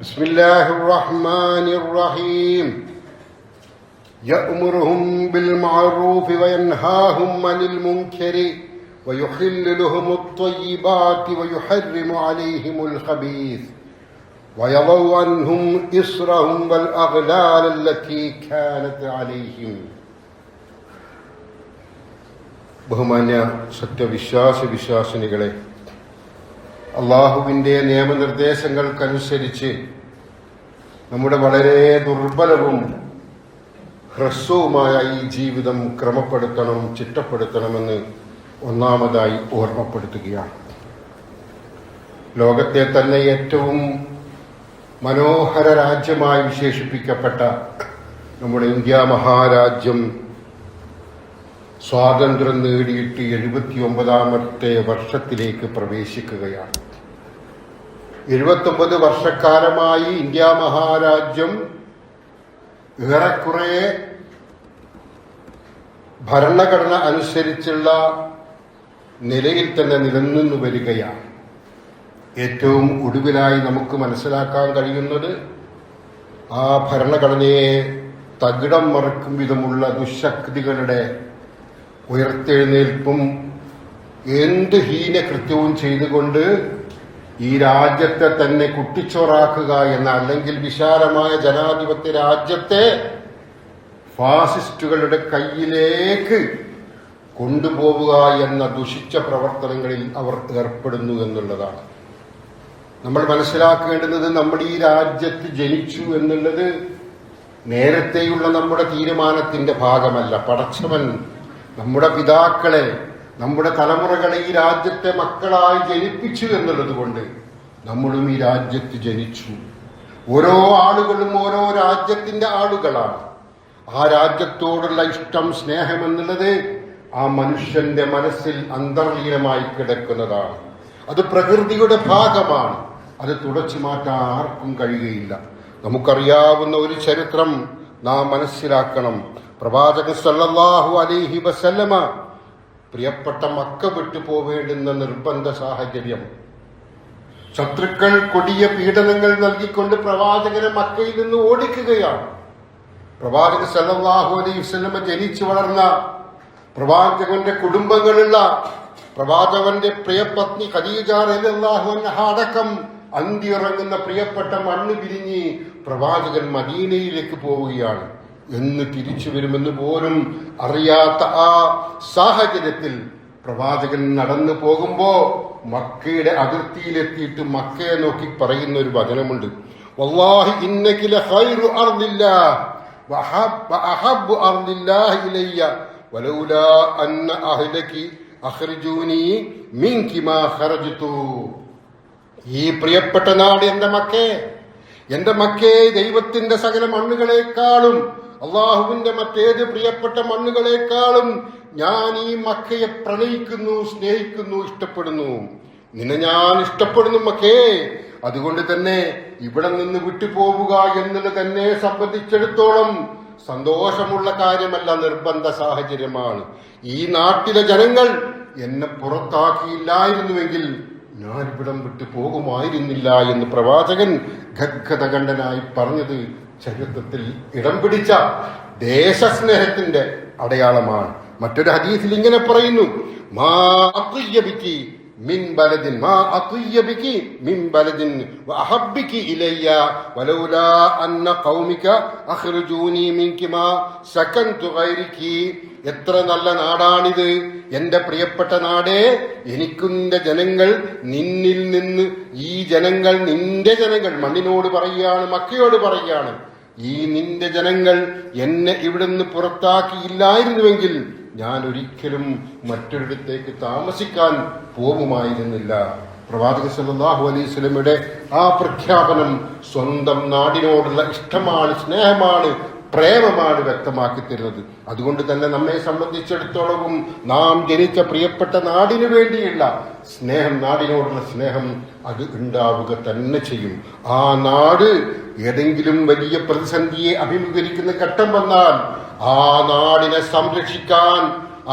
بسم الله الرحمن الرحيم يأمرهم بالمعروف وينهاهم عن المنكر ويحل لهم الطيبات ويحرم عليهم الخبيث ويضع عنهم إصرهم والأغلال التي كانت عليهم ബഹുമാന്യ സത്യവിശ്വാസ വിശ്വാസിനികളെ അള്ളാഹുവിന്റെ നിയമനിർദ്ദേശങ്ങൾക്കനുസരിച്ച് നമ്മുടെ വളരെ ദുർബലവും ഹ്രസ്വവുമായ ഈ ജീവിതം ക്രമപ്പെടുത്തണം ചിട്ടപ്പെടുത്തണമെന്ന് ഒന്നാമതായി ഓർമ്മപ്പെടുത്തുകയാണ്. ലോകത്തെ തന്നെ ഏറ്റവും മനോഹര രാജ്യമായി വിശേഷിപ്പിക്കപ്പെട്ട നമ്മുടെ ഇന്ത്യ മഹാരാജ്യം സ്വാതന്ത്ര്യം നേടിയിട്ട് എഴുപത്തി ഒമ്പതാമത്തെ വർഷത്തിലേക്ക് പ്രവേശിക്കുകയാണ്. എഴുപത്തൊമ്പത് വർഷക്കാലമായി ഇന്ത്യ മഹാരാജ്യം ഏറെക്കുറെ ഭരണഘടന അനുസരിച്ചുള്ള നിലയിൽ തന്നെ നിലനിന്നു വരികയാണ്. ഏറ്റവും ഒടുവിലായി നമുക്ക് മനസ്സിലാക്കാൻ കഴിയുന്നത് ആ ഭരണഘടനയെ തകിടം മറക്കും വിധമുള്ള ദുശക്തികളുടെ ഉയർത്തെഴുന്നേൽപ്പും എന്ത് ഹീന കൃത്യവും ചെയ്തുകൊണ്ട് ഈ രാജ്യത്തെ തന്നെ കുട്ടിച്ചോറാക്കുക എന്ന അല്ലെങ്കിൽ വിശാലമായ ജനാധിപത്യ രാജ്യത്തെ ഫാസിസ്റ്റുകളുടെ കയ്യിലേക്ക് കൊണ്ടുപോവുക എന്ന ദുഷിച്ച പ്രവർത്തനങ്ങളിൽ അവർ ഏർപ്പെടുന്നു എന്നുള്ളതാണ്. നമ്മൾ മനസ്സിലാക്കേണ്ടുന്നത് നമ്മുടെ ഈ രാജ്യത്ത് ജനിച്ചു എന്നുള്ളത് നേരത്തെയുള്ള നമ്മുടെ തീരുമാനത്തിന്റെ ഭാഗമല്ല. പടച്ചവൻ നമ്മുടെ പിതാക്കളെ നമ്മുടെ തലമുറകളെ ഈ രാജ്യത്തെ മക്കളായി ജനിപ്പിച്ചു എന്നുള്ളത് കൊണ്ട് നമ്മളും ഈ രാജ്യത്ത് ജനിച്ചു. ഓരോ ആളുകളും ഓരോ രാജ്യത്തിന്റെ ആളുകളാണ്. ആ രാജ്യത്തോടുള്ള ഇഷ്ടം സ്നേഹം എന്നുള്ളത് ആ മനുഷ്യന്റെ മനസ്സിൽ അന്തർലീനമായി കിടക്കുന്നതാണ്. അത് പ്രകൃതിയുടെ ഭാഗമാണ്. അത് തുടച്ചു മാറ്റാൻ ആർക്കും കഴിയുകയില്ല. നമുക്കറിയാവുന്ന ഒരു ചരിത്രം നാം മനസ്സിലാക്കണം. പ്രവാചകൻ സല്ലല്ലാഹു അലൈഹി വസല്ലമ പ്രിയപ്പെട്ട മക്ക വിട്ടു പോവേണ്ടുന്ന നിർബന്ധ സാഹചര്യം. ശത്രുക്കൾ കൊടിയ പീഡനങ്ങൾ നൽകിക്കൊണ്ട് പ്രവാചകനെ മക്കയിൽ നിന്ന് ഓടിക്കുകയാണ്. പ്രവാചകൻ സല്ലല്ലാഹു അലൈഹി വസല്ലമ ജനിച്ചു വളർന്ന പ്രവാചകന്റെ കുടുംബങ്ങളുള്ള പ്രവാചകന്റെ പ്രിയപത്നി ഖദീജ അൻഹ അടക്കം അന്തിയിറങ്ങുന്ന പ്രിയപ്പെട്ട മണ്ണ് പിരിഞ്ഞ് പ്രവാചകൻ മദീനയിലേക്ക് പോവുകയാണ്. എന്ന് തിരിച്ചു വരുമെന്ന് പോലും അറിയാത്ത ആ സാഹചര്യത്തിൽ പ്രവാചകൻ നടന്നു പോകുമ്പോ മക്കയുടെ അതിർത്തിയിലെത്തിയിട്ട് മക്കയെ നോക്കി പറയുന്ന ഒരു വചനമുണ്ട്. വല്ലാഹി ഇന്നകില ഖൈറു അർദില്ലാ വഅഹബ്ബു അർദില്ലാഹി ഇലയ്യ വലൗലാ അന്ന അഹ്ലകി അഖ്റിജൂനി മിൻകി മാ ഖറജ്തു ഈ പ്രിയപ്പെട്ട നാട് എന്റെ മക്കേ എന്റെ മക്കേ ദൈവത്തിന്റെ സകല മണ്ണുകളെക്കാളും അള്ളാഹുവിന്റെ മറ്റേത് പ്രിയപ്പെട്ട മണ്ണുകളെക്കാളും ഞാൻ ഈ മക്കയെ പ്രണയിക്കുന്നു സ്നേഹിക്കുന്നു ഇഷ്ടപ്പെടുന്നു. നിന്നെ ഞാൻ ഇഷ്ടപ്പെടുന്നു മക്കേ. അതുകൊണ്ട് തന്നെ ഇവിടെ നിന്ന് വിട്ടുപോവുക എന്നത് തന്നെ സംബന്ധിച്ചിടത്തോളം സന്തോഷമുള്ള കാര്യമല്ല നിർബന്ധ സാഹചര്യമാണ്. ഈ നാട്ടിലെ ജനങ്ങൾ എന്നെ പുറത്താക്കിയില്ലായിരുന്നുവെങ്കിൽ ഞാൻ ഇവിടം വിട്ടു പോകുമായിരുന്നില്ല എന്ന് പ്രവാചകൻ ഖദ്ഗതകണ്ഠനായി പറഞ്ഞത് ചരിത്രത്തിൽ ഇടം പിടിച്ച ദേശസ്നേഹത്തിന്റെ അടയാളമാണ്. മറ്റൊരു ഹദീസിൽ ഇങ്ങനെ പറയുന്നു മാ മിൻ ബലദിൻ മാ മിൻ ബലദിൻ വലൗലാ ഖൗമിക സകന്തു ഗൈരികി എത്ര നല്ല നാടാണിത്. എന്റെ പ്രിയപ്പെട്ട നാടേ എനിക്കുന്റെ ജനങ്ങൾ നിന്നിൽ നിന്ന് ഈ ജനങ്ങൾ നിന്റെ ജനങ്ങൾ മണ്ണിനോട് പറയുകയാണ് മക്കയോട് പറയുകയാണ്. ഈ നിന്റെ ജനങ്ങൾ എന്നെ ഇവിടുന്ന് പുറത്താക്കിയില്ലായിരുന്നുവെങ്കിൽ ഞാൻ ഒരിക്കലും മറ്റൊരിടത്തേക്ക് താമസിക്കാൻ പോകുമായിരുന്നില്ല. പ്രവാചക സല്ലല്ലാഹു അലൈഹി സ്വലമിയുടെ ആ പ്രഖ്യാപനം സ്വന്തം നാടിനോടുള്ള ഇഷ്ടമാണ് സ്നേഹമാണ് പ്രേമമാണ് വ്യക്തമാക്കി തരുന്നത്. അതുകൊണ്ട് തന്നെ നമ്മെ സംബന്ധിച്ചിടത്തോളവും നാം ജനിച്ച പ്രിയപ്പെട്ട നാടിനു വേണ്ടിയുള്ള സ്നേഹം നാടിനോടുള്ള സ്നേഹം അത് ഉണ്ടാവുക തന്നെ ചെയ്യും. ആ നാട് ഏതെങ്കിലും വലിയ പ്രതിസന്ധിയെ അഭിമുഖീകരിക്കുന്ന ഘട്ടം വന്നാൽ ആ നാടിനെ സംരക്ഷിക്കാൻ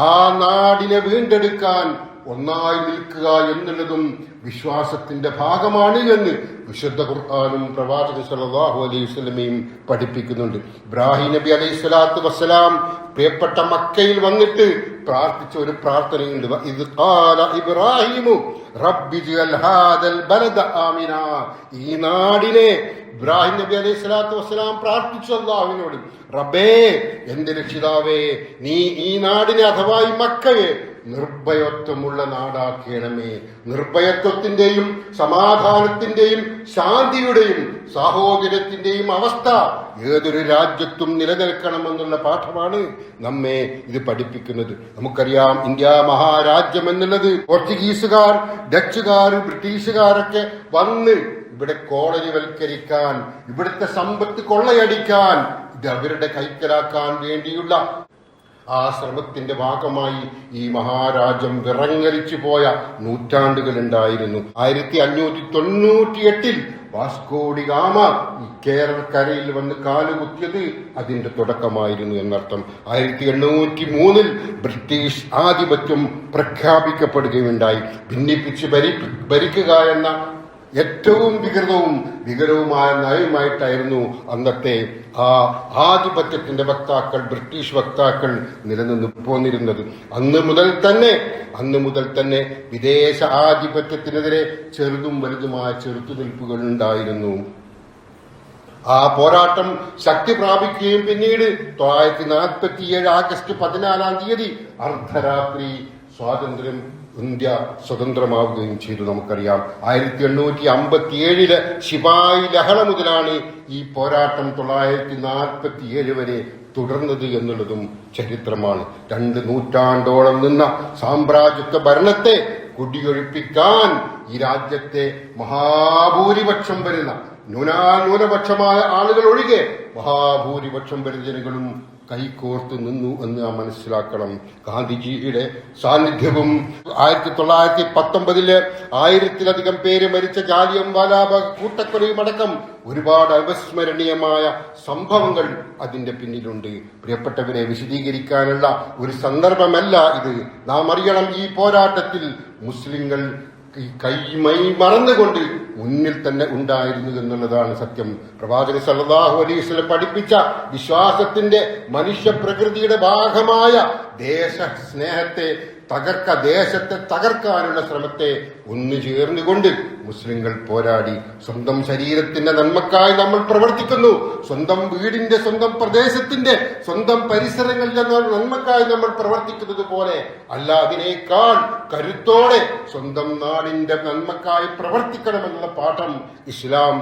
ആ നാടിനെ വീണ്ടെടുക്കാൻ ഒന്നായി നിൽക്കുക എന്നുള്ളതും വിശ്വാസത്തിന്റെ ഭാഗമാണ് എന്ന് വിശുദ്ധ ഖുർആാനും പ്രവാചക സല്ലല്ലാഹു അലൈഹി സ്വലമയും പഠിപ്പിക്കുന്നുണ്ട്. ഇബ്രാഹിം നബി അലൈഹി സ്വലാത്തു വസ്സലാം പ്രിയപ്പെട്ട മക്കയിൽ വന്നിട്ട് പ്രാർത്ഥിച്ച ഒരു പ്രാർത്ഥനയുണ്ട്. ഇത് ഖാല ഇബ്രാഹിമു ആമിന. ഈ നാടിനെ ഇബ്രാഹിം നബി അലൈഹി സ്വലാത്തു വസ്സലാം പ്രാർത്ഥിച്ചു അള്ളാഹുവിനോട് റബ്ബേ എന്റെ രക്ഷിതാവേ നീ ഈ നാടിനെ അഥവാ ഈ മക്കയെ നിർഭയത്വമുള്ള നാടാക്കണമേ. നിർഭയത്വത്തിന്റെയും സമാധാനത്തിന്റെയും ശാന്തിയുടെയും സാഹോദര്യത്തിന്റെയും അവസ്ഥ ഏതൊരു രാജ്യത്തും നിലനിൽക്കണമെന്നുള്ള പാഠമാണ് നമ്മെ ഇത് പഠിപ്പിക്കുന്നത്. നമുക്കറിയാം ഇന്ത്യ മഹാരാജ്യം എന്നുള്ളത് പോർച്ചുഗീസുകാർ ഡച്ചുകാർ ബ്രിട്ടീഷുകാരൊക്കെ വന്ന് ഇവിടെ കോളനിവൽക്കരിക്കാൻ ഇവിടുത്തെ സമ്പത്ത് കൊള്ളയടിക്കാൻ ഇത് അവരുടെ കൈക്കലാക്കാൻ വേണ്ടിയുള്ള ആ ശ്രമത്തിന്റെ ഭാഗമായി ഈ മഹാരാജ്യം വിറങ്ങലിച്ചു പോയ നൂറ്റാണ്ടുകൾ ഉണ്ടായിരുന്നു ആയിരത്തി അഞ്ഞൂറ്റി തൊണ്ണൂറ്റി എട്ടിൽ വാസ്കോഡി ഗാമ കേരളക്കരയിൽ വന്ന് കാലുകുത്തിയത് അതിന്റെ തുടക്കമായിരുന്നു എന്നർത്ഥം. ആയിരത്തി എണ്ണൂറ്റി മൂന്നിൽ ബ്രിട്ടീഷ് ആധിപത്യം പ്രഖ്യാപിക്കപ്പെടുകയുണ്ടായി. ഭിന്നിപ്പിച്ച് ഭരി ഭരിക്കുക എന്ന ഏറ്റവും വികൃതവും വികരവുമായ നയമായിട്ടായിരുന്നു അന്നത്തെ ആ ആധിപത്യത്തിന്റെ വക്താക്കൾ ബ്രിട്ടീഷ് വക്താക്കൾ നിലനിന്ന് പോന്നിരുന്നത്. അന്ന് മുതൽ തന്നെ അന്ന് മുതൽ തന്നെ വിദേശ ആധിപത്യത്തിനെതിരെ ചെറുതും വലുതുമായ ചെറുത്തുനിൽപ്പുകൾ ഉണ്ടായിരുന്നു. ആ പോരാട്ടം ശക്തി പ്രാപിക്കുകയും പിന്നീട് തൊള്ളായിരത്തി നാൽപ്പത്തിയേഴ് ആഗസ്റ്റ് പതിനാലാം തീയതി അർദ്ധരാത്രി സ്വാതന്ത്ര്യം ഇന്ത്യ സ്വതന്ത്രമാവുകയും ചെയ്തു നമുക്കറിയാം. ആയിരത്തി എണ്ണൂറ്റി അമ്പത്തി ഏഴിൽ ശിപായി ലഹള മുതലാണ് ഈ പോരാട്ടം തൊള്ളായിരത്തി നാൽപ്പത്തി ഏഴ് വരെ തുടർന്നത് എന്നുള്ളതും ചരിത്രമാണ്. രണ്ട് നൂറ്റാണ്ടോളം നിന്ന സാമ്രാജ്യത്വ ഭരണത്തെ കുടിയൊഴിപ്പിക്കാൻ ഈ രാജ്യത്തെ മഹാഭൂരിപക്ഷം വരുന്ന ന്യൂനാന്യൂനപക്ഷമായ ആളുകൾ ഒഴികെ മഹാഭൂരിപക്ഷം വരുന്ന ജനങ്ങളും കൈകോർത്ത് നിന്നു എന്ന് നാം മനസ്സിലാക്കണം. ഗാന്ധിജിയുടെ സാന്നിധ്യവും ആയിരത്തി തൊള്ളായിരത്തി പത്തൊമ്പതിൽ ആയിരത്തിലധികം പേര് മരിച്ച ജാലിയം കൂട്ടക്കൊലയും അടക്കം ഒരുപാട് അവിസ്മരണീയമായ സംഭവങ്ങൾ അതിന്റെ പിന്നിലുണ്ട്. പ്രിയപ്പെട്ടവരെ വിശദീകരിക്കാനുള്ള ഒരു സന്ദർഭമല്ല ഇത്. നാം അറിയണം ഈ പോരാട്ടത്തിൽ മുസ്ലിങ്ങൾ ഈ കൈമൈ മറന്നുകൊണ്ട് മുന്നിൽ തന്നെ ഉണ്ടായിരുന്നു എന്നുള്ളതാണ് സത്യം. പ്രവാചക സല്ലല്ലാഹു അലൈഹി വസല്ലം പഠിപ്പിച്ച വിശ്വാസത്തിന്റെ മനുഷ്യ പ്രകൃതിയുടെ ഭാഗമായ ദേശ സ്നേഹത്തെ തകർക്ക ദേശത്തെ തകർക്കാനുള്ള ശ്രമത്തെ ഒന്നു ചേർന്നുകൊണ്ട് മുസ്ലിങ്ങൾ പോരാടി. സ്വന്തം ശരീരത്തിന്റെ നന്മക്കായി നമ്മൾ പ്രവർത്തിക്കുന്നു. സ്വന്തം വീടിന്റെ സ്വന്തം പ്രദേശത്തിന്റെ സ്വന്തം പരിസരങ്ങളിലെ നന്മക്കായി നമ്മൾ പ്രവർത്തിക്കുന്നത് പോലെ അല്ല അതിനേക്കാൾ കരുത്തോടെ സ്വന്തം നാടിന്റെ നന്മക്കായി പ്രവർത്തിക്കണമെന്നുള്ള പാഠം ഇസ്ലാം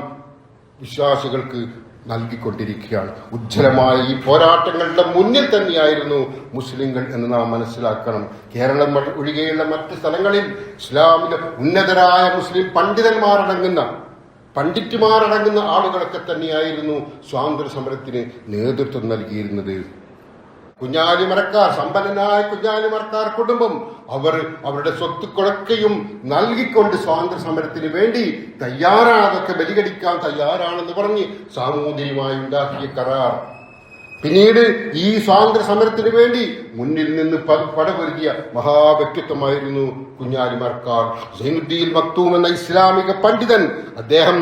വിശ്വാസികൾക്ക് നൽകിക്കൊണ്ടിരിക്കുകയാണ്. ഉജ്ജ്വലമായ ഈ പോരാട്ടങ്ങളുടെ മുന്നിൽ തന്നെയായിരുന്നു മുസ്ലിങ്ങൾ എന്ന് നാം മനസ്സിലാക്കണം. കേരളം ഒഴികെയുള്ള മറ്റ് സ്ഥലങ്ങളിൽ ഇസ്ലാമിലെ ഉന്നതരായ മുസ്ലിം പണ്ഡിതന്മാരടങ്ങുന്ന പണ്ഡിറ്റുമാരടങ്ങുന്ന ആളുകളൊക്കെ തന്നെയായിരുന്നു സ്വാതന്ത്ര്യ സമരത്തിന് നേതൃത്വം നൽകിയിരുന്നത്. കുഞ്ഞാലിമരക്കാർ സമ്പന്നനായ കുഞ്ഞാലിമരക്കാർ കുടുംബം അവർ അവരുടെ സ്വത്തുക്കളൊക്കെയും നൽകിക്കൊണ്ട് സ്വാതന്ത്ര്യ സമരത്തിന് വേണ്ടി തയ്യാറാണ് അതൊക്കെ ബലികടിക്കാൻ തയ്യാറാണെന്ന് പറഞ്ഞ് സാമൂതിരിയുമായി ഉണ്ടാക്കിയ കരാർ. പിന്നീട് ഈ സ്വാതന്ത്ര്യ സമരത്തിന് വേണ്ടി മുന്നിൽ നിന്ന് പടപൊരുതിയ മഹാവ്യക്തിത്വമായിരുന്നു കുഞ്ഞാലിമർക്കാർ സൈനുദ്ദീൻ മക്തൂം എന്ന ഇസ്ലാമിക പണ്ഡിതൻ അദ്ദേഹം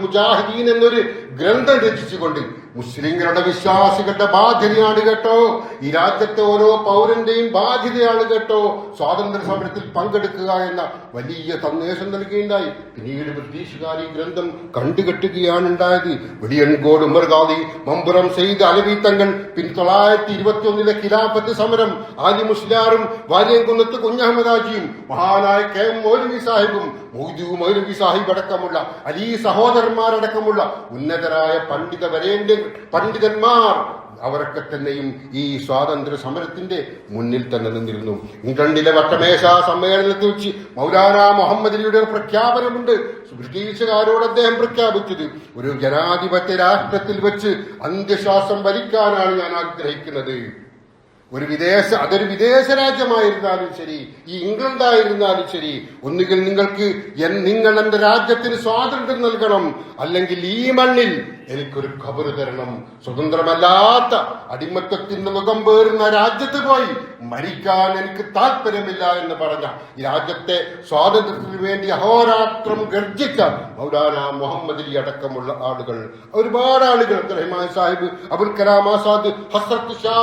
മുജാഹിദീൻ എന്നൊരു ഗ്രന്ഥം രചിച്ചുകൊണ്ട് മുസ്ലിങ്ങളുടെ വിശ്വാസികളുടെ ബാധ്യതയാണ് കേട്ടോ. ഈ രാജ്യത്തെ ഓരോ പൗരന്റെയും ബാധ്യതയാണ് കേട്ടോ. സ്വാതന്ത്ര്യ സമരത്തിൽ പങ്കെടുക്കുക എന്ന വലിയ സന്ദേശം നൽകുകയുണ്ടായി പിന്നീട് ബ്രിട്ടീഷുകാർ ഈ ഗ്രന്ഥം കണ്ടുകെട്ടുകയാണ് ഉണ്ടായത്. വെളിയൻകോട് ഉമർഗാദി മമ്പുറം സെയ്ദ് അലവി തങ്ങൾ പിൻ തൊള്ളായിരത്തി ഇരുപത്തി ഒന്നിലെ ഖിലാഫത്ത് സമരം. ആലി മുസ്ലിയാറും വാര്യംകുന്നത്ത് കുഞ്ഞഹമ്മദാജിയും മഹാനായ കെ എം മൗലവി സാഹിബും മൊയ്തു മൗലവി സാഹിബ് അടക്കമുള്ള അലി സഹോദരന്മാരടക്കമുള്ള ഉന്നതരായ പണ്ഡിത വരേണ്യ പണ്ഡിതന്മാർ അവരൊക്കെ തന്നെയും ഈ സ്വാതന്ത്ര്യ സമരത്തിന്റെ മുന്നിൽ തന്നെ നിന്നിരുന്നു. ഇംഗ്ലണ്ടിലെ വട്ടമേശ സമ്മേളനത്തിൽ വെച്ച് മൗലാന മുഹമ്മദ് അലിയുടെ ഒരു പ്രഖ്യാപനമുണ്ട്. ബ്രിട്ടീഷുകാരോട് അദ്ദേഹം പ്രഖ്യാപിച്ചത് ഒരു ജനാധിപത്യ രാഷ്ട്രത്തിൽ വെച്ച് അന്ത്യശ്വാസം വലിക്കാനാണ് ഞാൻ ആഗ്രഹിക്കുന്നത്. ഒരു വിദേശ അതൊരു വിദേശ രാജ്യമായിരുന്നാലും ശരി ഈ ഇംഗ്ലണ്ട് ആയിരുന്നാലും ശരി ഒന്നുകിൽ നിങ്ങൾക്ക് നിങ്ങൾ എന്റെ രാജ്യത്തിന് സ്വാതന്ത്ര്യം നൽകണം അല്ലെങ്കിൽ ഈ മണ്ണിൽ എനിക്കൊരു ഖബർ തരണം. സ്വതന്ത്രമല്ലാത്ത അടിമത്തത്തിന്റെ മുഖം പേറുന്ന രാജ്യത്ത് പോയി മരിക്കാൻ എനിക്ക് താല്പര്യമില്ല എന്ന് പറഞ്ഞ ഈ രാജ്യത്തെ സ്വാതന്ത്ര്യത്തിന് വേണ്ടി അഹോരാത്രം ഗർജിച്ച മൗലാന മുഹമ്മദ് അലി അടക്കമുള്ള ആളുകൾ. ഒരുപാട് ആളുകൾ റഹ്മാൻ സാഹിബ് അബുൽ കലാം ആസാദ് ഹസ്രത്ത് ഷാ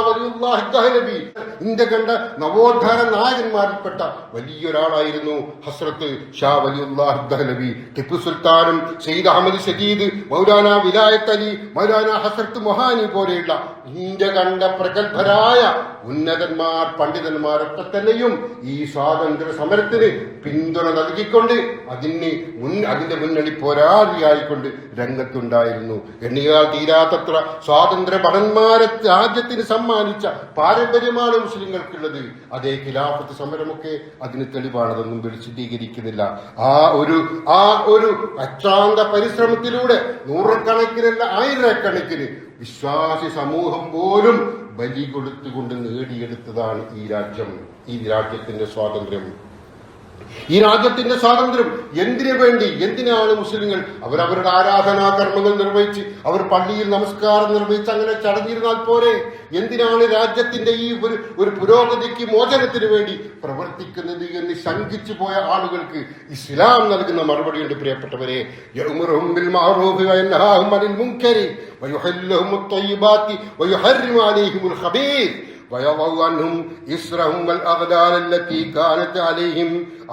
ദഹ്ലവി ഇന്ത്യ കണ്ട നവോത്ഥാന നായകന്മാരിൽപ്പെട്ട വലിയൊരാളായിരുന്നു ഹസ്രത്ത് ഷാ വലിയുല്ലാഹി ടിപ്പു സുൽത്താനും സെയ്ദ് അഹമ്മദ് ഷദീദ് മൗലാന വിലായത്ത് അലി മൗലാന ഹസ്രത്ത് മൊഹാനി പോലെയുള്ള ഇന്ത്യ കണ്ട പ്രഗത്ഭരായ ഉന്നതന്മാർ പണ്ഡിതന്മാരൊക്കെ തന്നെയും ഈ സ്വാതന്ത്ര്യ സമരത്തിന് പിന്തുണ നൽകിക്കൊണ്ട് അതിന് മുൻ അതിന്റെ മുന്നണി പോരാളിയായിക്കൊണ്ട് രംഗത്തുണ്ടായിരുന്നു. എണ്ണിയാൽ തീരാത്തത്ര സ്വാതന്ത്ര്യ ഭടന്മാരെ രാജ്യത്തിന് സമ്മാനിച്ച പാരമ്പര്യമാണ് മുസ്ലിങ്ങൾക്കുള്ളത്. അതേ ഖിലാഫത്ത് സമരമൊക്കെ അതിന് തെളിവാണതൊന്നും വിളിച്ചിട്ടീകരിക്കുന്നില്ല ആ ഒരു ആ ഒരു അച്ചാന്ത പരിശ്രമത്തിലൂടെ നൂറുകണക്കിനല്ല ആയിരക്കണക്കിന് വിശ്വാസി സമൂഹം പോലും ബലി കൊടുത്തുകൊണ്ട് നേടിയെടുത്തതാണ് ഈ രാജ്യം ഈ രാജ്യത്തിന്റെ സ്വാതന്ത്ര്യം. ഈ രാജ്യത്തിന്റെ സ്വാതന്ത്ര്യം എന്തിനു വേണ്ടി എന്തിനാണ് മുസ്ലിങ്ങൾ അവരവരുടെ ആരാധനാ കർമ്മങ്ങൾ നിർവഹിച്ച് അവർ പള്ളിയിൽ നമസ്കാരം നിർവഹിച്ച് അങ്ങനെ ചടഞ്ഞിരുന്നാൽ പോരെ? എന്തിനാണ് രാജ്യത്തിന്റെ ഈ ഒരു ഒരു പുരോഗതിക്ക് മോചനത്തിന് വേണ്ടി പ്രവർത്തിക്കുന്നത് എന്ന് ശങ്കിച്ചു പോയ ആളുകൾക്ക് ഇസ്ലാം നൽകുന്ന മറുപടിയുണ്ട് പ്രിയപ്പെട്ടവരെ? യഅ്മുറുഹും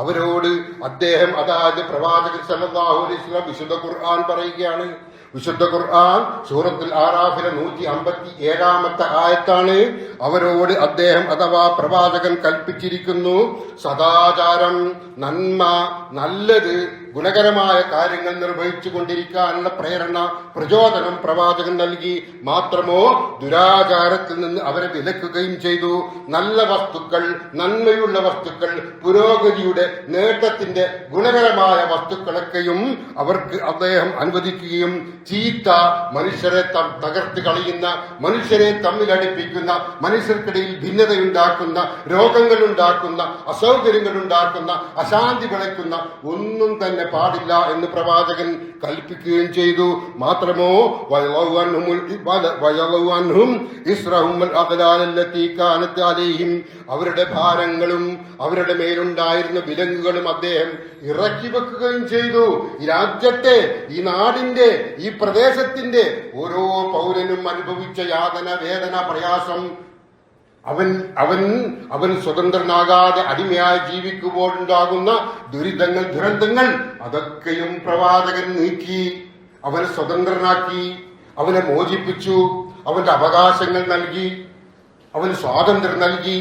അവരോട് അദ്ദേഹം അതായത് പ്രവാചകൻ സല്ലല്ലാഹു അലൈഹി വിശുദ്ധ ഖുർആൻ പറയുകയാണ്. വിശുദ്ധ ഖുർആൻ സൂറത്തിൽ ആറാഫിലെ നൂറ്റി അമ്പത്തി ഏഴാമത്തെ ആയത്താണ്. അവരോട് അദ്ദേഹം അഥവാ പ്രവാചകൻ കൽപ്പിച്ചിരിക്കുന്നു സദാചാരം നന്മ നല്ലത് ഗുണകരമായ കാര്യങ്ങൾ നിർവഹിച്ചു കൊണ്ടിരിക്കാനുള്ള പ്രേരണ പ്രചോദനം പ്രവാചകൻ നൽകി. മാത്രമോ ദുരാചാരത്തിൽ നിന്ന് അവരെ വിലക്കുകയും ചെയ്തു. നല്ല വസ്തുക്കൾ നന്മയുള്ള വസ്തുക്കൾ പുരോഗതിയുടെ നേട്ടത്തിന്റെ ഗുണകരമായ വസ്തുക്കളൊക്കെയും അവർക്ക് അദ്ദേഹം അനുവദിക്കുകയും ചീത്ത മനുഷ്യരെ തകർത്ത് കളയുന്ന മനുഷ്യരെ തമ്മിലടിപ്പിക്കുന്ന മനുഷ്യർക്കിടയിൽ ഭിന്നതയുണ്ടാക്കുന്ന രോഗങ്ങൾ ഉണ്ടാക്കുന്ന അസൗകര്യങ്ങൾ ഉണ്ടാക്കുന്ന അശാന്തി വിളയ്ക്കുന്ന ഒന്നും തന്നെ പാടില്ല എന്ന് പ്രവാചകൻ കൽപ്പിക്കുകയും ചെയ്തു. മാത്രമോ അവരുടെ ഭാരങ്ങളും അവരുടെ മേലുണ്ടായിരുന്ന വിലങ്ങുകളും അദ്ദേഹം ഇറക്കി വെക്കുകയും ചെയ്തു. ഈ രാജ്യത്തെ ഈ നാടിന്റെ ഈ പ്രദേശത്തിന്റെ ഓരോ പൗരനും അനുഭവിച്ച യാതന വേദന പ്രയാസം അവൻ അവൻ അവൻ സ്വതന്ത്രനാകാതെ അടിമയായി ജീവിക്കുമ്പോഴുണ്ടാകുന്ന ദുരിതങ്ങൾ ദുരന്തങ്ങൾ അതൊക്കെയും പ്രവാചകൻ നീക്കി അവനെ സ്വതന്ത്രനാക്കി അവനെ മോചിപ്പിച്ചു അവന്റെ അവകാശങ്ങൾ നൽകി അവന് സ്വാതന്ത്ര്യം നൽകി.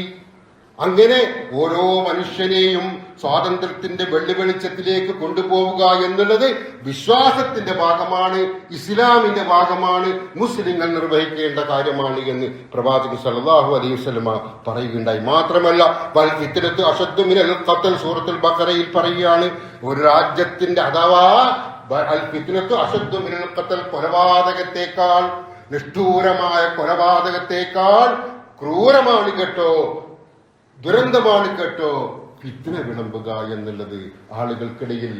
അങ്ങനെ ഓരോ മനുഷ്യനെയും സ്വാതന്ത്ര്യത്തിന്റെ വെള്ളി വെളിച്ചത്തിലേക്ക് കൊണ്ടുപോവുക എന്നുള്ളത് വിശ്വാസത്തിന്റെ ഭാഗമാണ് ഇസ്ലാമിന്റെ ഭാഗമാണ് മുസ്ലിങ്ങൾ നിർവഹിക്കേണ്ട കാര്യമാണ് എന്ന് പ്രവാചകൻ സല്ലല്ലാഹു അലൈഹി വസല്ലമ പറയുകയുണ്ടായി. മാത്രമല്ല വൽ ഇത്തരത്ത് അഷദ്മിനൽ ഖത്തൽ സൂറത്തുൽ ബക്കറയിൽ പറയുകയാണ് ഒരു രാജ്യത്തിന്റെ അഥവാ അൽ ഫിത്നത്തു അഷദ്മിനൽ ഖത്തൽ കൊലപാതകത്തെക്കാൾ നിഷ്ഠൂരമായ കൊലപാതകത്തെക്കാൾ ക്രൂരമാണ് കേട്ടോ. ദുരന്തമാണ് കേട്ടോ ഫിത്ന വിളമ്പുക എന്നുള്ളത് ആളുകൾക്കിടയിൽ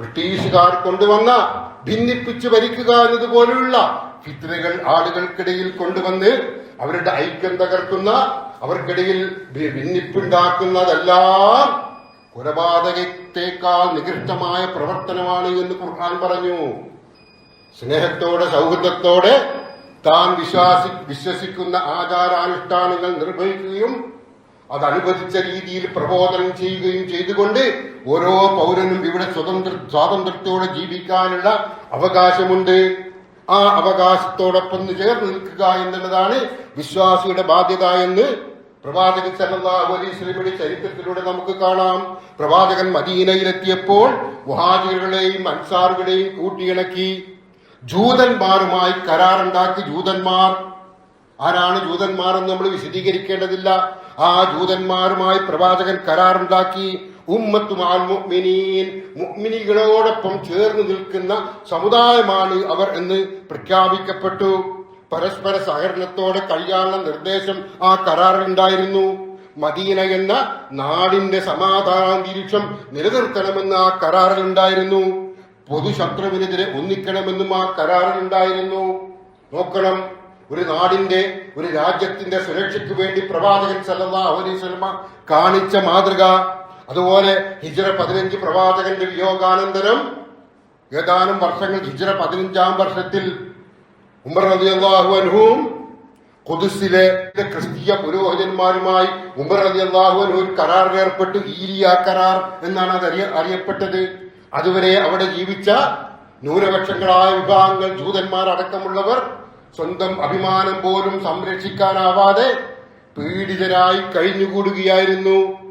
ബ്രിട്ടീഷുകാർ കൊണ്ടുവന്ന ഭിന്നിപ്പിച്ചു ഭരിക്കുക എന്നതുപോലെയുള്ള ഫിത്നകൾ ആളുകൾക്കിടയിൽ കൊണ്ടുവന്ന് അവരുടെ ഐക്യം തകർക്കുന്ന അവർക്കിടയിൽ ഭിന്നിപ്പുണ്ടാക്കുന്നതെല്ലാം കൊലപാതകത്തെക്കാൾ നികൃഷ്ടമായ പ്രവർത്തനമാണ് എന്ന് ഖുർആൻ പറഞ്ഞു. സ്നേഹത്തോടെ സൗഹൃദത്തോടെ താൻ വിശ്വാസി വിശ്വസിക്കുന്ന ആചാരാനുഷ്ഠാനങ്ങൾ നിർവഹിക്കുകയും അത് അനുവദിച്ച രീതിയിൽ പ്രബോധനം ചെയ്യുകയും ചെയ്തുകൊണ്ട് ഓരോ പൗരനും ഇവിടെ സ്വതന്ത്ര സ്വാതന്ത്ര്യത്തോടെ ജീവിക്കാനുള്ള അവകാശമുണ്ട്. ആ അവകാശത്തോടൊപ്പം ചേർന്ന് നിൽക്കുക എന്നുള്ളതാണ് വിശ്വാസിയുടെ ബാധ്യത എന്ന് പ്രവാചകൻ സല്ലല്ലാഹു ചരിത്രത്തിലൂടെ നമുക്ക് കാണാം. പ്രവാചകൻ മദീനയിലെത്തിയപ്പോൾ മുഹാജിറുകളെയും അൻസാറുകളെയും കൂട്ടിയിണക്കി. ജൂതന്മാരുമായി കരാറുണ്ടാക്കി. ജൂതന്മാർ. ആരാണ് ജൂതന്മാർ എന്ന് നമ്മൾ വിശദീകരിക്കേണ്ടതില്ല. ആ ദൂതന്മാരുമായി പ്രവാചകൻ കരാറുണ്ടാക്കി ഉമ്മത്തുമാൽ മുഅ്മിനീൻ ചേർന്ന് നിൽക്കുന്ന സമുദായമാണ് അവർ എന്ന് പ്രഖ്യാപിക്കപ്പെട്ടു. പരസ്പര സഹകരണത്തോടെ കഴിയാനുള്ള നിർദ്ദേശം ആ കരാറിലുണ്ടായിരുന്നു മദീന എന്ന നാടിന്റെ സമാധാനാന്തരീക്ഷം നിലനിർത്തണമെന്ന് ആ കരാറിലുണ്ടായിരുന്നു പൊതുശത്രുവിനെതിരെ ഒന്നിക്കണമെന്നും ആ കരാറിലുണ്ടായിരുന്നു നോക്കണം. ഒരു നാടിന്റെ ഒരു രാജ്യത്തിന്റെ സുരക്ഷയ്ക്ക് വേണ്ടി പ്രവാചകൻ സല്ലല്ലാഹു അലൈഹി വസല്ലമ കാണിച്ച മാതൃക. അതുപോലെ ഹിജ്റ പതിനഞ്ച് പ്രവാചകന്റെ വിയോഗാനന്തരം ഏതാനും വർഷങ്ങൾ ഹിജ്റ പതിനഞ്ചാം വർഷത്തിൽ ഉമർ റളിയല്ലാഹു അൻഹുവും ഖുദ്സിലെ ക്രിസ്തീയ പുരോഹിതന്മാരുമായി ഉമർ റളിയല്ലാഹു അൻഹു ഒരു കരാർ ഏർപ്പെട്ടു ഈരിയ കരാർ എന്നാണ് അത് അറിയപ്പെട്ടത്. അതുവരെ അവിടെ ജീവിച്ച ന്യൂനപക്ഷങ്ങളായ വിഭാഗങ്ങൾ ജൂതന്മാർ അടക്കമുള്ളവർ സ്വന്തം അഭിമാനം പോലും സംരക്ഷിക്കാനാവാതെ പീഡിതരായി കഴിഞ്ഞുകൂടുകയായിരുന്നു.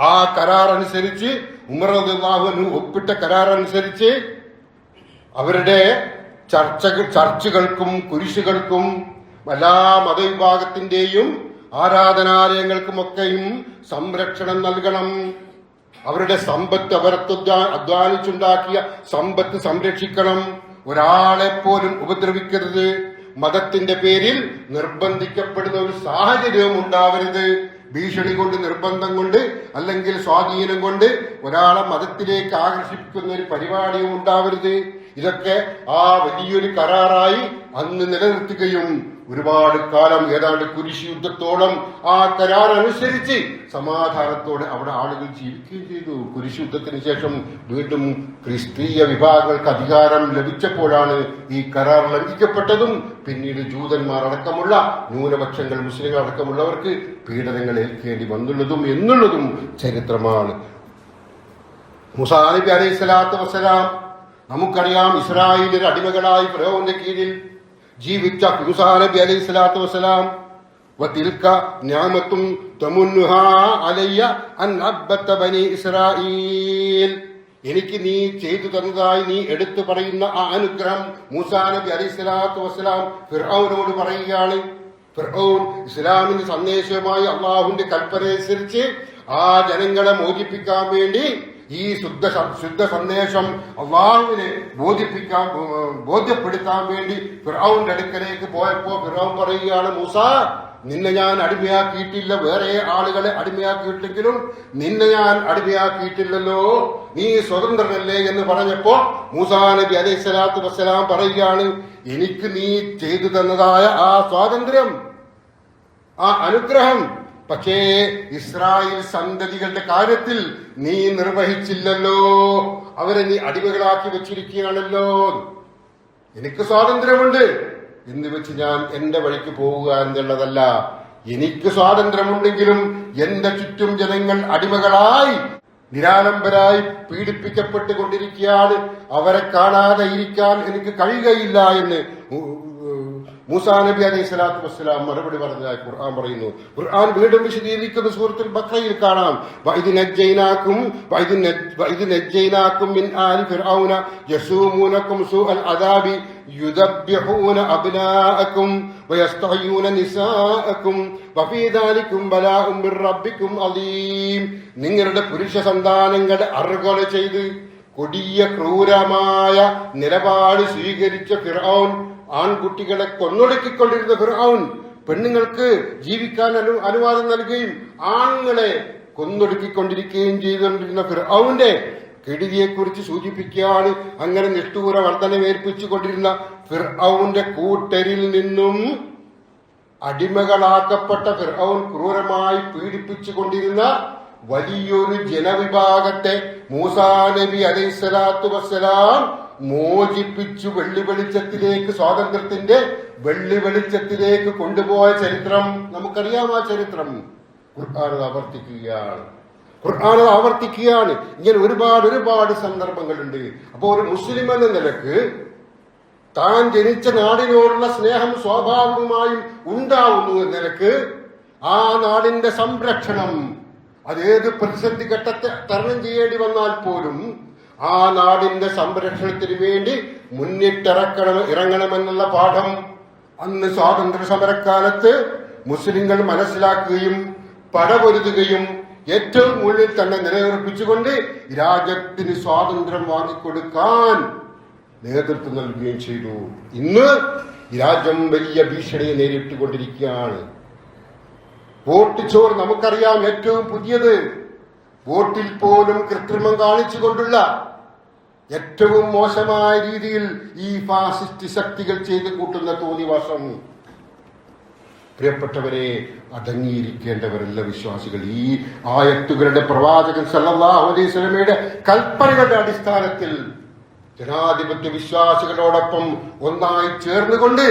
ആ കരാർ അനുസരിച്ച് ഉമർഹു ഒപ്പിട്ട കരാർ അനുസരിച്ച് അവരുടെ ചർച്ചകൾ ചർച്ചുകൾക്കും കുരിശുകൾക്കും എല്ലാ മതവിഭാഗത്തിന്റെയും ആരാധനാലയങ്ങൾക്കുമൊക്കെയും സംരക്ഷണം നൽകണം. അവരുടെ സമ്പത്ത് അവർ അധ്വാ- അധ്വാനിച്ചുണ്ടാക്കിയ സമ്പത്ത് സംരക്ഷിക്കണം. ഒരാളെ പോലും ഉപദ്രവിക്കരുത്. മതത്തിന്റെ പേരിൽ നിർബന്ധിക്കപ്പെടുന്ന ഒരു സാഹചര്യവും ഉണ്ടാവരുത്. ഭീഷണി കൊണ്ട് നിർബന്ധം കൊണ്ട് അല്ലെങ്കിൽ സ്വാധീനം കൊണ്ട് ഒരാളെ മതത്തിലേക്ക് ആകർഷിക്കുന്ന ഒരു പരിപാടിയും ഉണ്ടാവരുത്. ഇതൊക്കെ ആ വലിയൊരു കരാറായി അന്ന് നിലനിർത്തുകയും ഒരുപാട് കാലം ഏതാണ്ട് കുരിശി യുദ്ധത്തോളം ആ കരാർ അനുസരിച്ച് സമാധാനത്തോടെ അവിടെ ആളുകൾ ജീവിക്കുകയും ചെയ്തു. കുരിശി യുദ്ധത്തിന് ശേഷം വീണ്ടും ക്രിസ്തീയ വിഭാഗങ്ങൾക്ക് അധികാരം ലഭിച്ചപ്പോഴാണ് ഈ കരാർ ലംഘിക്കപ്പെട്ടതും. പിന്നീട് ജൂതന്മാർ അടക്കമുള്ള ന്യൂനപക്ഷങ്ങൾ മുസ്ലിങ്ങൾ അടക്കമുള്ളവർക്ക് പീഡനങ്ങൾ ഏൽക്കേണ്ടി വന്നുള്ളതും എന്നുള്ളതും ചരിത്രമാണ്. മുസാ നബി അലൈഹി സ്വലാത്തു വസ്സലാം നമുക്കറിയാം ഇസ്രായേലിന്റെ അടിമകളായി ഫിറോന്റെ കീഴിൽ ജീവിച്ച മുസാ നബി അലൈഹി സ്വലാത്തു വസ്സലാം وتلك نعمة تمنها علي أن عبدت بني إسرائيل എനിക്ക് നീ ചെയ്തു തന്നതായി നീ എടുത്തു പറയുന്ന ആ അനുഗ്രഹം മൂസാ നബി അലൈഹി സ്വലാത്തു വസ്സലാം ഫിർഔനോട് പറയുകയാണ് ഫിർഔൻ ഇസ്ലാമിന്റെ സന്ദേശവുമായി അള്ളാഹുവിന്റെ കൽപ്പന അനുസരിച്ച് ആ ജനങ്ങളെ മോചിപ്പിക്കാൻ വേണ്ടി ഈ ശുദ്ധ ശുദ്ധ സന്ദേശം അള്ളാഹുവിനെ ബോധിപ്പിക്കാൻ ബോധ്യപ്പെടുത്താൻ വേണ്ടി ഫിറാവുന്റെ അടുക്കലേക്ക് പോയപ്പോ ഫിറാവ് പറയുകയാണ് മൂസ നിന്നെ ഞാൻ അടിമയാക്കിയിട്ടില്ല. വേറെ ആളുകളെ അടിമയാക്കിയിട്ടെങ്കിലും നിന്നെ ഞാൻ അടിമയാക്കിയിട്ടില്ലല്ലോ. നീ സ്വതന്ത്രനല്ലേ എന്ന് പറഞ്ഞപ്പോ മൂസാ നബി അലൈഹി സ്വലാത്തു വസ്സലാം പറയുകയാണ് എനിക്ക് നീ ചെയ്തു തന്നതായ ആ സ്വാതന്ത്ര്യം ആ അനുഗ്രഹം പക്ഷേ ഇസ്രായേൽ സന്തതികളുടെ കാര്യത്തിൽ നീ നിർവഹിച്ചില്ലല്ലോ. അവരെ നീ അടിമകളാക്കി വെച്ചിരിക്കുകയാണല്ലോ. എനിക്ക് സ്വാതന്ത്ര്യമുണ്ട്. എന്ന് വെച്ച് ഞാൻ എന്റെ വഴിക്ക് പോവുക എന്നുള്ളതല്ല. എനിക്ക് സ്വാതന്ത്ര്യമുണ്ടെങ്കിലും എന്റെ ചുറ്റും ജനങ്ങൾ അടിമകളായി നിരാലംബരായി പീഡിപ്പിക്കപ്പെട്ടുകൊണ്ടിരിക്കുകയാണ്. അവരെ കാണാതെ ഇരിക്കാൻ എനിക്ക് കഴിയുകയില്ല എന്ന് മൂസാ നബി അലൈഹി സ്വലാത്തു വസ്സലാം മറുപടി പറഞ്ഞതായി ഖുർആൻ പറയുന്നു. ഖുർആൻ വീണ്ടും വിശദീകരിക്കുന്ന സൂറത്തിൽ ബക്രയിൽ കാണാം. വൈദി നജ്ജൈനാക്കും വൈദി വൈദി നജ്ജൈനാക്കും മിൻ ആലി ഫിർഔന യസൂമൂനക്കും സൂഅൽ അദാബി യുദബ്ബിഹൂന അബ്നാഅക്കും വയസ്തഹയൂന നിസാഅക്കും വഫീ ദാലിക്കും ബലാഉം മിർ റബ്ബിക്കും അലീം നിങ്ങളുടെ പുരുഷ സന്താനങ്ങളെ അറുകൊല ചെയ്തു കൊടിയ ക്രൂരമായ നിലപാട് സ്വീകരിച്ച ഫിർഔൻ ആൺകുട്ടികളെ കൊന്നൊടുക്കിക്കൊണ്ടിരുന്ന ഫിർഹൌൻ പെണ്ണുങ്ങൾക്ക് ജീവിക്കാൻ അനു അനുവാദം നൽകുകയും ആണുങ്ങളെ കൊന്നൊടുക്കിക്കൊണ്ടിരിക്കുകയും ചെയ്തുകൊണ്ടിരുന്ന ഫിർഹൌന്റെ കെടുതിയെക്കുറിച്ച് സൂചിപ്പിക്കുകയാണ് അങ്ങനെ നിഷ്ഠൂര വർധനമേൽപ്പിച്ചുകൊണ്ടിരുന്ന ഫിർഔന്റെ കൂട്ടരിൽ നിന്നും അടിമകളാക്കപ്പെട്ട ഫിർഔൻ ക്രൂരമായി പീഡിപ്പിച്ചുകൊണ്ടിരുന്ന വലിയൊരു ജനവിഭാഗത്തെ മൂസാ നബി അലൈഹിസ്സലാത്തു വസ്സലാം മോചിപ്പിച്ചു വെള്ളി വെളിച്ചത്തിലേക്ക് സ്വാതന്ത്ര്യത്തിന്റെ വെള്ളി വെളിച്ചത്തിലേക്ക് കൊണ്ടുപോയ ചരിത്രം. നമുക്കറിയാം ആ ചരിത്രം. ഖുർആൻ അത് ആവർത്തിക്കുകയാണ്. ഖുർആൻ അത് ആവർത്തിക്കുകയാണ്. ഇങ്ങനെ ഒരുപാട് ഒരുപാട് സന്ദർഭങ്ങളുണ്ട്. അപ്പോൾ ഒരു മുസ്ലിം എന്ന നിലയ്ക്ക് താൻ ജനിച്ച നാടിനോടുള്ള സ്നേഹം സ്വാഭാവികമായും ഉണ്ടാവുന്നു എന്ന നിലയ്ക്ക് ആ നാടിന്റെ സംരക്ഷണം അതേത് പ്രതിസന്ധി ഘട്ടത്തെ തരണം ചെയ്യേണ്ടി വന്നാൽ പോലും ആ നാടിന്റെ സംരക്ഷണത്തിന് വേണ്ടി മുന്നിട്ടിറക്കണം ഇറങ്ങണമെന്നുള്ള പാഠം അന്ന് സ്വാതന്ത്ര്യ സമരക്കാലത്ത് മുസ്ലിങ്ങൾ മനസ്സിലാക്കുകയും പടപൊരുതുകയും ഏറ്റവും ഉള്ളിൽ തന്നെ നിലനിർപ്പിച്ചുകൊണ്ട് രാജ്യത്തിന് സ്വാതന്ത്ര്യം വാങ്ങിക്കൊടുക്കാൻ നേതൃത്വം നൽകുകയും ചെയ്തു. ഇന്ന് രാജ്യം വലിയ ഭീഷണിയെ നേരിട്ടുകൊണ്ടിരിക്കുകയാണ്. വോട്ട് ചോർ നമുക്കറിയാം ഏറ്റവും പുതിയത്. വോട്ടിൽ പോലും കൃത്രിമം കാണിച്ചുകൊണ്ടുള്ള ഏറ്റവും മോശമായ രീതിയിൽ ഈ ഫാസിസ്റ്റ് ശക്തികൾ ചെയ്തു കൂട്ടുന്ന തോന്നിവാസം. പ്രിയപ്പെട്ടവരെ അടങ്ങിയിരിക്കേണ്ടവരല്ല വിശ്വാസികൾ. ഈ ആയത്തുകളുടെ പ്രവാചകൻ സല്ലല്ലാഹു അലൈഹി സ്വലമയുടെ കൽപ്പനകളുടെ അടിസ്ഥാനത്തിൽ ജനാധിപത്യ വിശ്വാസികളോടൊപ്പം ഒന്നായി ചേർന്നുകൊണ്ട്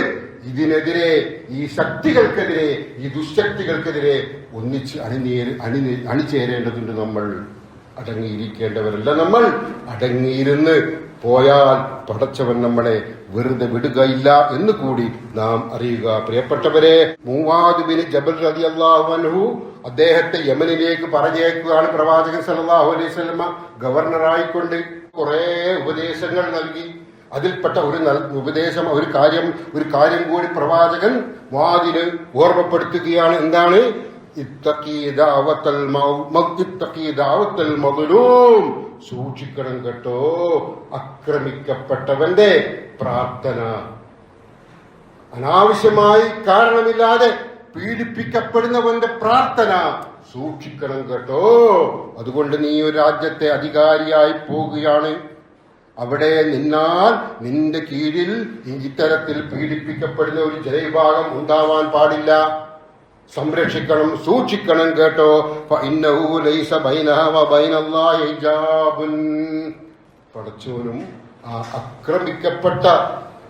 ഇതിനെതിരെ ഈ ശക്തികൾക്കെതിരെ ഈ ദുശക്തികൾക്കെതിരെ ഒന്നിച്ച് അണിനേര് അണി അണിചേരേണ്ടതുണ്ട് നമ്മൾ. അടങ്ങിയിരിക്കേണ്ടവരല്ല നമ്മൾ. അടങ്ങിയിരുന്ന് പോയാൽ പടച്ചവൻ നമ്മളെ വെറുതെ വിടുകയില്ല എന്ന് കൂടി നാം അറിയുക. പ്രിയപ്പെട്ടവരെ മൂവാദുബിന് ജബൽ റതി അള്ളാഹു അദ്ദേഹത്തെ യമനിലേക്ക് പറഞ്ഞേക്കുകയാണ് പ്രവാചകൻ സല്ലല്ലാഹു അലൈഹി സ്വലമ ഗവർണറായിക്കൊണ്ട് കുറെ ഉപദേശങ്ങൾ നൽകി. അതിൽപ്പെട്ട ഒരു ഉപദേശം ഒരു കാര്യം ഒരു കാര്യം കൂടി പ്രവാചകൻ വാദിന് ഓർമ്മപ്പെടുത്തുകയാണ്. എന്താണ്? സൂക്ഷിക്കണം കേട്ടോ. അക്രമിക്കപ്പെട്ടവന്റെ പ്രാർത്ഥന. അനാവശ്യമായി കാരണമില്ലാതെ പീഡിപ്പിക്കപ്പെടുന്നവന്റെ പ്രാർത്ഥന സൂക്ഷിക്കണം കേട്ടോ. അതുകൊണ്ട് നീ ഒരു രാജ്യത്തെ അധികാരിയായി പോകുകയാണ്. അവിടെ നിന്നാൽ നിന്റെ കീഴിൽ ഇത്തരത്തിൽ പീഡിപ്പിക്കപ്പെടുന്ന ഒരു ജനവിഭാഗം ഉണ്ടാവാൻ പാടില്ല. സംരക്ഷിക്കണം സൂക്ഷിക്കണം കേട്ടോ. പടച്ചോനും ആ ആക്രമിക്കപ്പെട്ട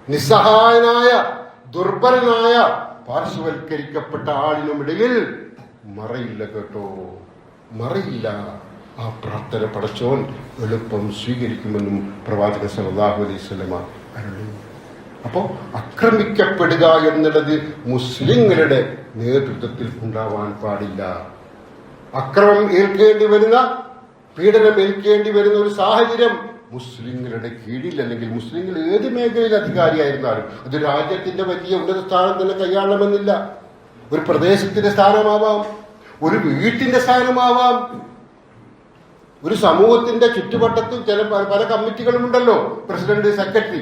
നിസ്സഹായനായ ദുർബലനായ പാർശ്വവൽക്കരിക്കപ്പെട്ട ആളിനുമിടയിൽ മറയില്ല കേട്ടോ. മറയില്ല. ആ പ്രാർത്ഥന പടച്ചോൻ എളുപ്പം സ്വീകരിക്കുമെന്നും പ്രവാചക സലാഹു അലൈഹി അരുളി. അപ്പോ ആക്രമിക്കപ്പെടുക എന്നുള്ളത് മുസ്ലിങ്ങളുടെ നേതൃത്വത്തിൽ ഉണ്ടാവാൻ പാടില്ല. അക്രമം ഏൽക്കേണ്ടി വരുന്ന പീഡനം ഏൽക്കേണ്ടി വരുന്ന ഒരു സാഹചര്യം മുസ്ലിങ്ങളുടെ കീഴിൽ അല്ലെങ്കിൽ മുസ്ലിങ്ങൾ ഏത് മേഖലയിൽ അധികാരിയായിരുന്നാലും അത് രാജ്യത്തിന്റെ വലിയ ഉന്നത സ്ഥാനം തന്നെ കൈയാളണമെന്നില്ല. ഒരു പ്രദേശത്തിന്റെ സ്ഥാനമാവാം ഒരു വീട്ടിന്റെ സ്ഥാനമാവാം ഒരു സമൂഹത്തിന്റെ ചുറ്റുവട്ടത്തും ചില പല പല കമ്മിറ്റികളും ഉണ്ടല്ലോ പ്രസിഡന്റ് സെക്രട്ടറി.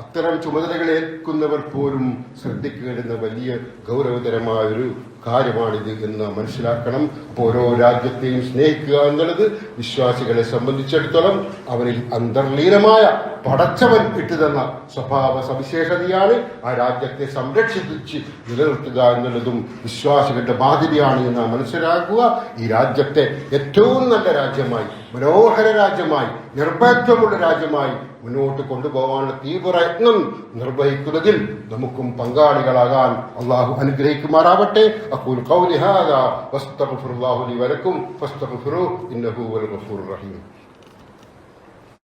അത്തരം ചുമതലകൾ ഏൽക്കുന്നവർ പോലും ശ്രദ്ധിക്കേണ്ടുന്ന വലിയ ഗൗരവതരമായ ഒരു കാര്യമാണിത് എന്ന് മനസ്സിലാക്കണം. അപ്പോൾ ഓരോ രാജ്യത്തെയും സ്നേഹിക്കുക എന്നുള്ളത് വിശ്വാസികളെ സംബന്ധിച്ചിടത്തോളം അവരിൽ അന്തർലീനമായ പടച്ചവൻ ഇട്ടുതന്ന സ്വഭാവ സവിശേഷതയാണ് ആ രാജ്യത്തെ സംരക്ഷിച്ച് നിലനിർത്തുക എന്നുള്ളതും വിശ്വാസികളുടെ ബാധ്യതയാണ് എന്ന് മനസ്സിലാക്കുക. ഈ രാജ്യത്തെ ഏറ്റവും നല്ല രാജ്യമായി മനോഹര രാജ്യമായി നിർഭയത്വമുള്ള രാജ്യമായി മുന്നോട്ട് കൊണ്ടുപോകാനുള്ള തീവ്രയത്നം നിർവഹിക്കുന്നതിൽ നമുക്കും പങ്കാളികളാകാൻ അള്ളാഹു അനുഗ്രഹിക്കുമാറാവട്ടെ. أقول قولي هذا واستغفر الله لي ولكم فاستغفروه إنه هو الغفور الرحيم.